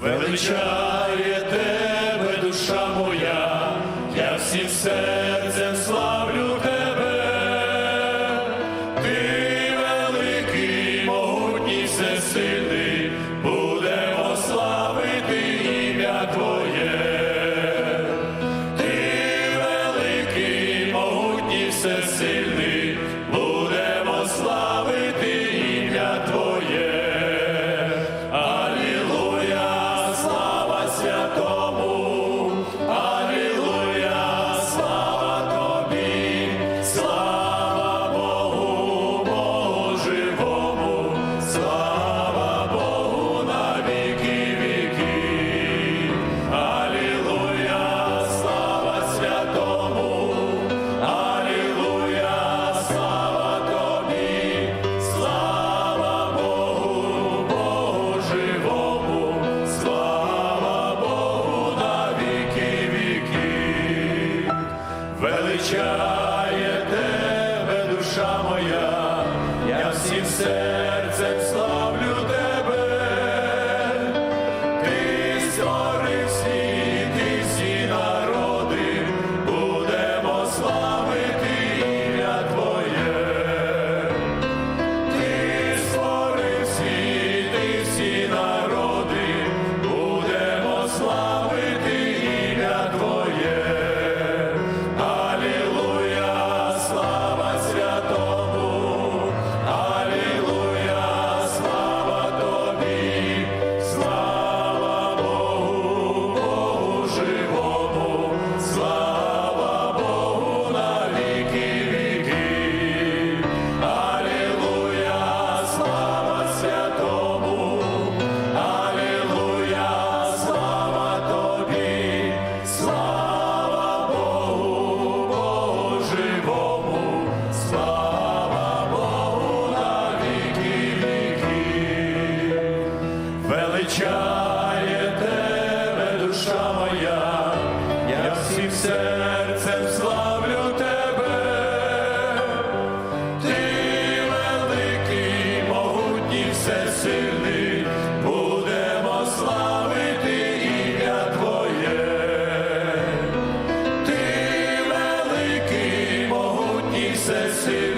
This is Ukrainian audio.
Величає тебе, душа моя, я всім серцем славлю тебе, ти великий, могутній всесильний. said. величає тебе, душа моя, я всім серцем славлю тебе, ти великий, могутній, всесильний, будемо славити ім'я Твоє, ти великий, могутній, всесильний.